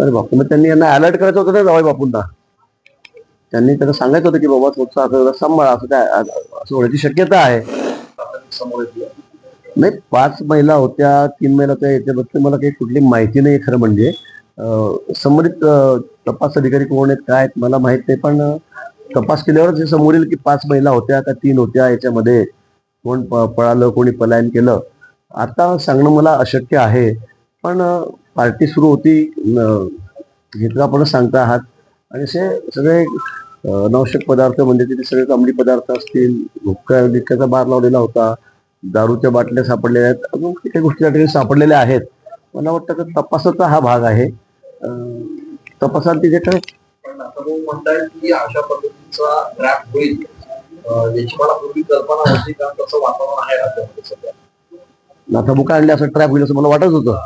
अरे बापू मग त्यांनी यांना अलर्ट करायचं होतं ना जावई बापूंना. त्यांनी त्यांना सांगायचं होतं की बाबा थोडंसं असं जरा सांभाळा असं काय असं होण्याची शक्यता आहे. नाही पाच महिला होत्या तीन महिला याच्याबद्दल मला काही कुठली माहिती नाही खरं म्हणजे. संबंधित तपास अधिकारी कोण आहेत काय आहेत मला माहीत नाही पण तपास केल्यावरच हे समोर येईल की पाच महिला होत्या का तीन होत्या याच्यामध्ये कोण पळालं कोणी पलायन केलं. आता सांगणं मला अशक्य आहे पण पार्टी सुरू होती घेतला आपण सांगता आहात. आणि असे सगळे अं, नवशक पदार्थ म्हणजे तिथे सगळे तांबडी पदार्थ असतील हुक्का बिक्क्याचा बार लावलेला होता दारूच्या बाटल्या सापडलेल्या आहेत. अजून काही गोष्टी त्या ठिकाणी सापडलेल्या आहेत. मला वाटतं की तपासाचा हा भाग आहे. तपासात तिथे काय अशा पद्धतीचा ट्रॅप होईल. नाथाबुका आणले असं ट्रॅप होईल असं मला वाटत होतं.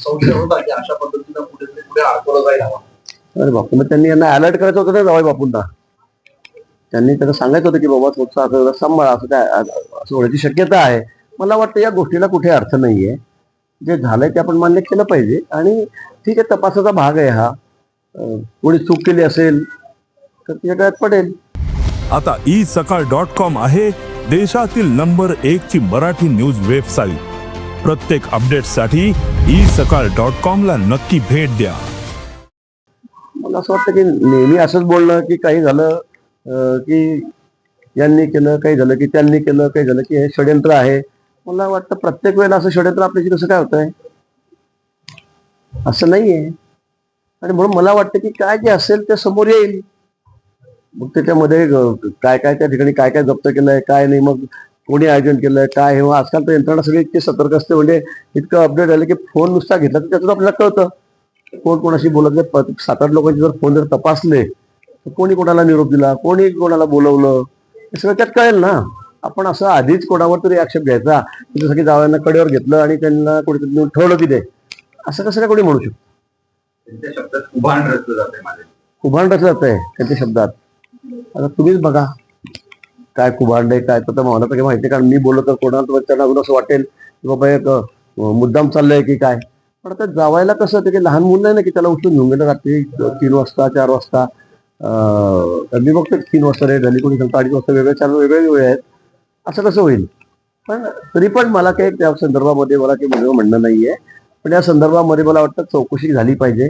संशय होता की अशा पद्धतीनं कुठेतरी पुढे अडकवलं जाईल अरे बापू मग त्यांनी यांना अलर्ट करायचं होतं ना जावई बापूंना? त्यांनी त्यांना सांगायचं होतं की बाबा थोडंसं असं जरा सांभाळा असं काय असं होण्याची शक्यता आहे. मला वाटतं या गोष्टीला कुठे अर्थ नाहीये. जे झालंय ते आपण मान्य केलं पाहिजे. आणि ठीक आहे तपासाचा भाग आहे हा. कोणी चूक केली असेल तर तिच्या गळ्यात पडेल. आता ई सकाळ डॉट कॉम आहे देशातील नंबर एक ची मराठी न्यूज वेबसाईट प्रत्येक अपडेटसाठी ई सकाळ डॉट कॉम ला नक्की भेट द्या. मला असं वाटतं की नेहमी असंच बोलणं की काही झालं अं, की यांनी केलं काही झालं की त्यांनी केलं काही झालं की हे षडयंत्र आहे. मला वाटतं प्रत्येक वेळेला असं षडयंत्र आपल्याशी कसं काय होतंय? असं नाहीये. आणि म्हणून मला वाटतं की काय जे असेल ते समोर येईल. मग त्याच्यामध्ये काय काय त्या ठिकाणी काय काय जप्त केलंय काय नाही मग कोणी आयोजन केलंय काय हे आजकाल तर यंत्रणा सगळी इतकी सतर्क असते. म्हणजे इतकं अपडेट झालं की फोन नुसता घेतला तर त्याच्यात आपल्याला कळतं. कोण कोणाशी बोलत नाही सात आठ लोकांचे जर फोन जर तपासले तर कोणी कोणाला निरोप दिला कोणी कोणाला बोलवलं हे सगळं त्यात कळेल ना. आपण असं आधीच कोणावर तरी आक्षेप घ्यायचा जसं की जावयांना कडेवर घेतलं आणि त्यांना कुठेतरी नेऊन ठेवलं तिथे. असं कसं काय कोणी म्हणू शकतो? उभाण रचलं जाते माझे कुभांड जात आहे त्यांच्या शब्दात. आता तुम्हीच बघा. काय कुभांड आहे काय तर मला तर काही माहिती कारण मी बोललो तर कोणाला त्यांना असं वाटेल की बाबा एक मुद्दाम चाललंय की काय. पण आता जावायला कसं ते काही लहान मुलं नाही ना की त्याला उठून घेऊन गेलं रात्री तीन वाजता चार वाजता अं, मी बघतो तीन वाजता रेट झाली कोणी सांगतो अडीच वाजता वेगळे चार वेगळे वेळ आहेत. असं कसं होईल? पण तरी पण मला काही त्या संदर्भामध्ये मला काही म्हणणं म्हणणं नाहीये. पण या संदर्भामध्ये मला वाटतं चौकशी झाली पाहिजे.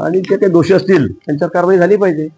आणि जे काही दोषी असतील त्यांच्यावर कारवाई झाली पाहिजे.